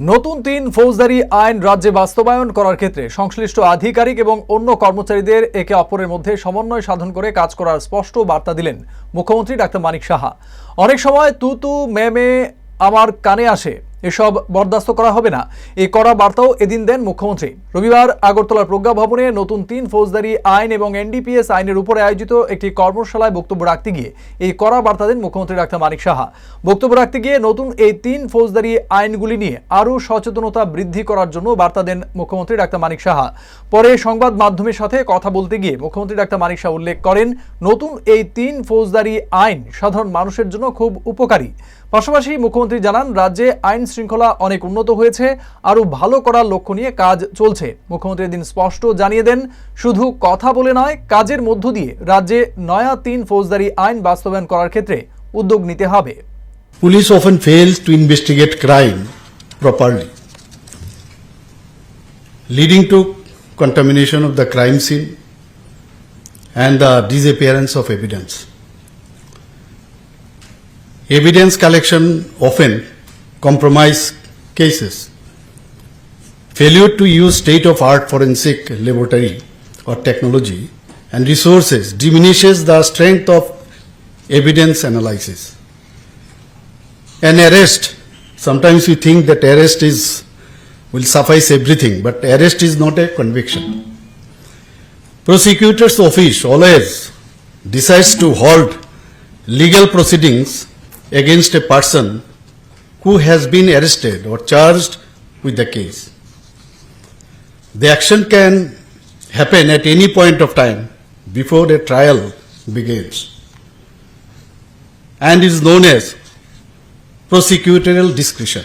নতুন তিন ফৌজদারি আইন রাজ্যে বাস্তবায়ন করার ক্ষেত্রে সংশ্লিষ্ট আধিকারিক এবং অন্য কর্মচারীদের একে অপরের মধ্যে সমন্বয় সাধন করে কাজ করার স্পষ্ট বার্তা দিলেন মুখ্যমন্ত্রী ডাক্তার মানিক সাহা। অনেক সময় তু তু মেমে আমার কানে আসে। এসব বরদাস্ত করা হবে না। এই কড়া বার্তাও এদিন দেন মুখ্যমন্ত্রী। রবিবার আগরতলার প্রজ্ঞা ভবনে নতুন তিন ফৌজদারি আইন এবং এনডিপিএস আইনের উপরে আয়োজিত একটি কর্মশালায় বক্তব্য রাখতে গিয়ে এই কড়া বার্তা দেন মুখ্যমন্ত্রী ডাক্তার মানিক সাহা। বক্তব্য রাখতে গিয়ে নতুন এই তিন ফৌজদারি আইনগুলি নিয়ে আরও সচেতনতা বৃদ্ধি করার জন্য বার্তা দেন মুখ্যমন্ত্রী ডাক্তার মানিক সাহা। পরে সংবাদ মাধ্যমের সাথে কথা বলতে গিয়ে মুখ্যমন্ত্রী ডাক্তার মানিক সাহা উল্লেখ করেন, নতুন এই তিন ফৌজদারি আইন সাধারণ মানুষের জন্য খুব উপকারী। পাশাপাশি মুখ্যমন্ত্রী জানান, রাজ্যে আইন শৃঙ্খলা অনেক উন্নত হয়েছে, আরও ভালো করার লক্ষ্য নিয়ে কাজ চলছে। মুখ্যমন্ত্রী এদিন স্পষ্ট জানিয়ে দেন, শুধু কথা বলে নয়, কাজের মধ্য দিয়ে রাজ্যে নয়া তিন ফৌজদারি আইন বাস্তবায়ন করার ক্ষেত্রে উদ্যোগ নিতে হবে। Police often fail to investigate crime properly leading to contamination of the crime scene and the disappearance of evidence evidence collection offend compromise cases. Failure to use state-of-art forensic laboratory or technology and resources diminishes the strength of evidence analysis an arrest sometimes we think that arrest is will suffice everything but arrest is not a conviction prosecutor's office always decides to halt legal proceedings against a person who has been arrested or charged with the case the action can happen at any point of time before the trial begins and is known as prosecutorial discretion.